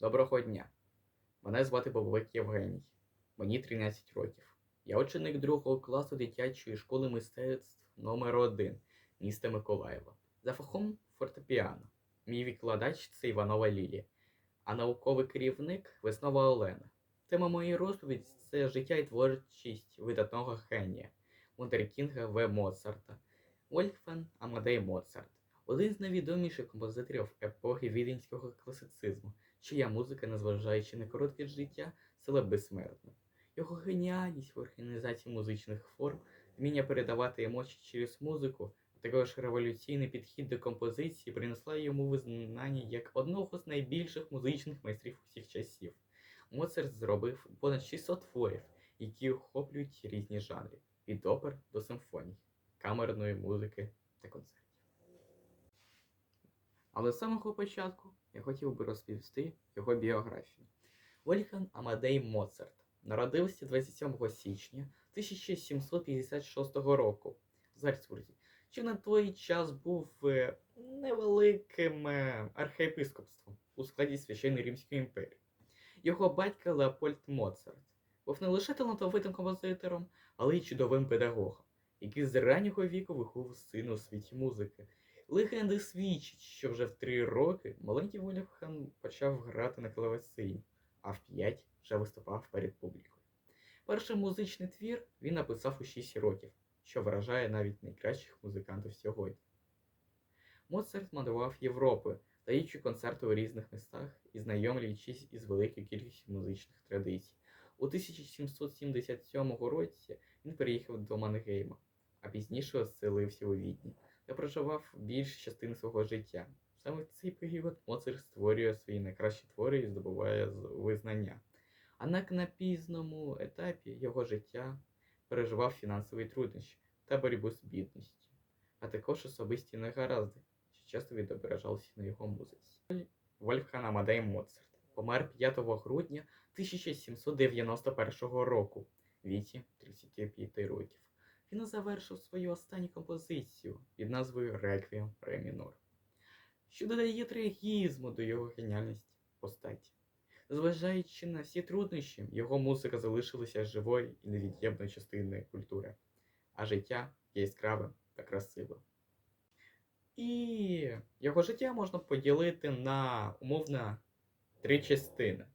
Доброго дня. Мене звати Бобовик Євгеній. Мені 13 років. Я ученик другого класу дитячої школи мистецтв номер 1 міста Миколаєва. За фахом фортепіано. Мій викладач це Іванова Лілія, а науковий керівник Веснова Олена. Тема моєї розповіді це життя і творчість видатного генія Вундеркінга В. Моцарта, Вольфган Амадей Моцарт, один з найвідоміших композиторів епохи віденського класицизму, чия музика, незважаючи на коротке життя, стала безсмертна. Його геніальність в організації музичних форм, вміння передавати емоції через музику, а також революційний підхід до композиції принесла йому визнання як одного з найбільших музичних майстрів усіх часів. Моцарт зробив понад 600 творів, які охоплюють різні жанри від опер до симфоній, камерної музики та концертів. Але з самого початку я хотів би розповісти його біографію. Вольфган Амадей Моцарт народився 27 січня 1756 року в Зальцбурзі, що на той час був е, невеликим е, архієпископством у складі Священної Римської імперії. Його батько Леопольд Моцарт був не лише талановитим композитором, але й чудовим педагогом, який з раннього віку виховував сина у світі музики. Легенди свідчать, що вже в три роки маленький Вольфган почав грати на клавесині, а в п'ять вже виступав перед публікою. Перший музичний твір він написав у 6 років, що вражає навіть найкращих музикантів сьогодні. Моцарт мандрував Європою, даючи концерти у різних містах і знайомлюючись із великою кількістю музичних традицій. У 1777 році він переїхав до Мангейма, а пізніше оселився у Відні, де проживав більшу частину свого життя. Саме в цей період Моцарт створює свої найкращі твори і здобуває визнання. Однак на пізному етапі його життя переживав фінансові труднощі та боротьбу з бідністю, а також особисті негаразди, що часто відображалися на його музиці. Вольфган Амадей Моцарт помер 5 грудня 1791 року, віці 35 років. Завершив свою останню композицію під назвою Реквієм Ре мінор, що додає трагізму до його геніальності постаті. Зважаючи на всі труднощі, його музика залишилася живою і невід'ємною частиною культури, а життя є яскравим та красивим. І його життя можна поділити на умовно три частини.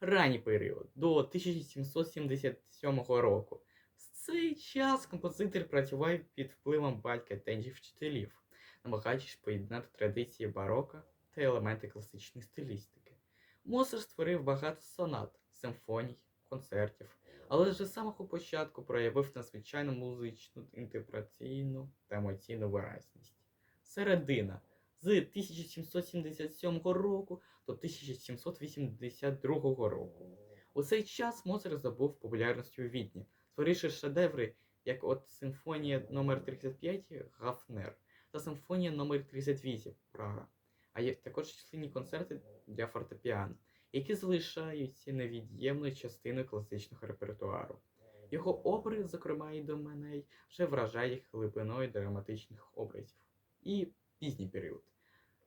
Ранній період до 1777 року. В цей час композитор працював під впливом батька інших вчителів, намагаючись поєднати традиції барока та елементи класичної стилістики. Моцарт створив багато сонат, симфоній, концертів, але вже з самого початку проявив надзвичайну музичну, інтерпретаційну та емоційну виразність. Середина з 1777 року до 1782 року. У цей час Моцарт здобув популярність у Відні, створивши шедеври, як от симфонія номер 35 Гафнер та симфонія номер 38 Прага, а є також численні концерти для фортепіано, які залишаються невід'ємною частиною класичного репертуару. Його опери, зокрема і Доменей, вже вражає глибиною драматичних образів. І пізній період.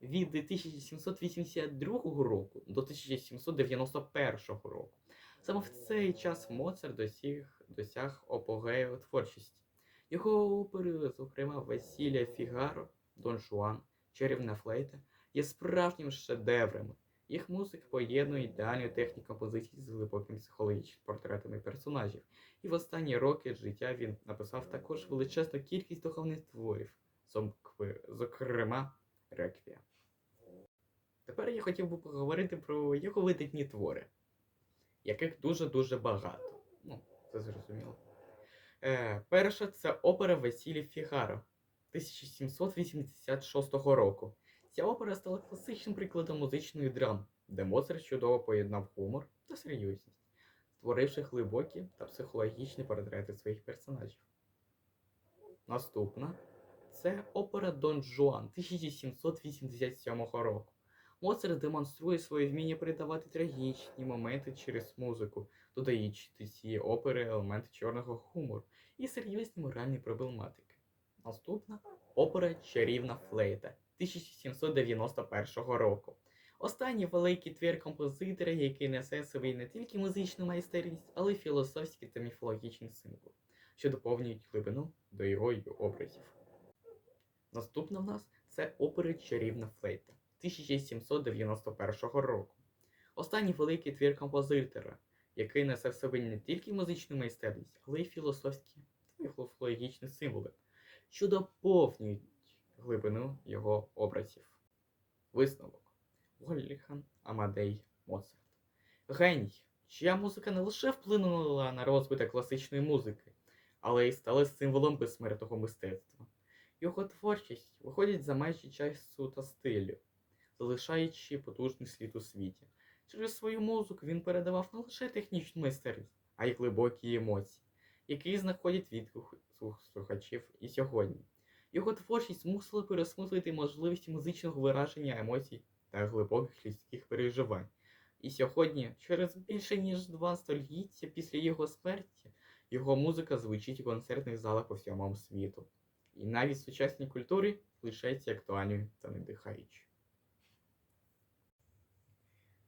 Від 1782 року до 1791 року. Саме в цей час Моцарт досяг, досяг апогею творчості. Його опери, зокрема Весілля Фігаро, Дон Жуан, Чарівна флейта, є справжніми шедеврами. Їх музика поєднує ідеальну техніку композиції з глибокими психологічними портретами персонажів. І в останні роки життя він написав також величезну кількість духовних творів, зокрема Реквія. Тепер я хотів би поговорити про його видатні твори, яких дуже-дуже багато. Ну, це зрозуміло. Е, перша це опера Весілля Фігаро 1786 року. Ця опера стала класичним прикладом музичної драми, де Моцарт чудово поєднав гумор та серйозність, створивши глибокі та психологічні портрети своїх персонажів. Наступна це опера Дон Жуан 1787 року. Моцарт демонструє своє вміння передавати трагічні моменти через музику, додаючи до цієї опери елементи чорного гумору і серйозні моральні проблематики. Наступна опера Чарівна флейта 1791 року. Останній великий твір композитора, який несе собі не тільки музичну майстерність, але й філософські та міфологічні символи, що доповнюють глибину до його образів. Наступна в нас це опери Чарівна флейта 1791 року. Останній великий твір композитора, який несе в собі не тільки музичну майстерність, але й філософські та міфологічні символи, що доповнюють глибину його образів. Висновок. Вольфган Амадей Моцарт. Геній, чия музика не лише вплинула на розвиток класичної музики, але й стала символом безсмертного мистецтва. Його творчість виходить за межі часу та стилю, залишаючи потужний слід у світі. Через свою музику він передавав не лише технічну майстерність, а й глибокі емоції, які знаходять відгук слухачів і сьогодні. Його творчість змусила пересмислити можливості музичного вираження емоцій та глибоких людських переживань. І сьогодні, через більше ніж два століття після його смерті, його музика звучить у концертних залах по всьому світу. І навіть сучасній культурі лишається актуальною та надихаючою.